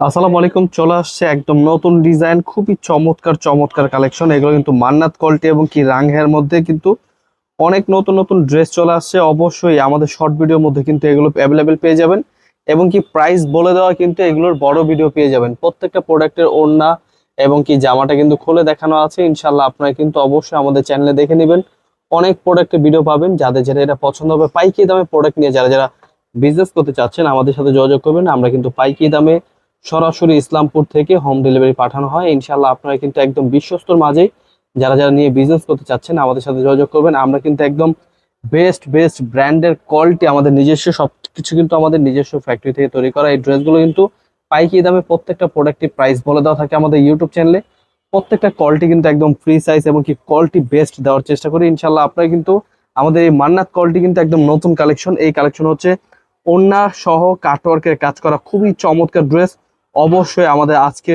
আসসালামু আলাইকুম, চলে আসছে একদম নতুন ডিজাইন, খুবই চমৎকার চমৎকার কালেকশন। এগুলো কিন্তু মান্নাত কোয়ালিটি এবং কি রাংহের মধ্যে কিন্তু অনেক নতুন নতুন ড্রেস চলে আসছে। অবশ্যই আমাদের শর্ট ভিডিওর মধ্যে কিন্তু এগুলো অ্যাভেলেবেল পেয়ে যাবেন এবং কি প্রাইস বলে দেওয়া কিন্তু এগুলোর বড় ভিডিও পেয়ে যাবেন। প্রত্যেকটা প্রোডাক্টের ওড়না এবং কি জামাটা কিন্তু খুলে দেখানো আছে। ইনশাল্লাহ আপনারা কিন্তু অবশ্যই আমাদের চ্যানেলে দেখে নেবেন। অনেক প্রোডাক্টের ভিডিও পাবেন। যাদের, যারা এটা পছন্দ হবে, পাইকি দামে প্রোডাক্ট নিয়ে যারা যারা বিজনেস করতে চাচ্ছেন, আমাদের সাথে যোগাযোগ করবেন। আমরা কিন্তু পাইকি দামে সরাসরি ইসলামপুর থেকে হোম ডেলিভারি পাঠানো হয়। ইনশাল্লাহ আপনারা কিন্তু একদম বিশ্বস্তর মাঝেই যারা যারা নিয়ে বিজনেস করতে চাচ্ছেন আমাদের সাথে যোগাযোগ করবেন। আমরা কিন্তু একদম বেস্ট বেস্ট ব্র্যান্ডের কোয়ালিটি আমাদের নিজস্ব সব কিছু কিন্তু আমাদের নিজস্ব ফ্যাক্টরি থেকে তৈরি করা। এই ড্রেসগুলো কিন্তু পাইকি দামে প্রত্যেকটা প্রোডাক্টের প্রাইস বলে দেওয়া থাকে আমাদের ইউটিউব চ্যানেলে প্রত্যেকটা কোয়ালিটি কিন্তু একদম ফ্রি সাইজ এবং কি কোয়ালিটি বেস্ট দেওয়ার চেষ্টা করি। ইনশাল্লাহ আপনারা কিন্তু আমাদের এই মান্নাত কোয়ালিটি কিন্তু একদম নতুন কালেকশন এই কালেকশন হচ্ছে ওন্না সহ কাটওয়ার্কের কাজ করা। খুবই চমৎকার ড্রেস অবশ্যই আমাদের আজকে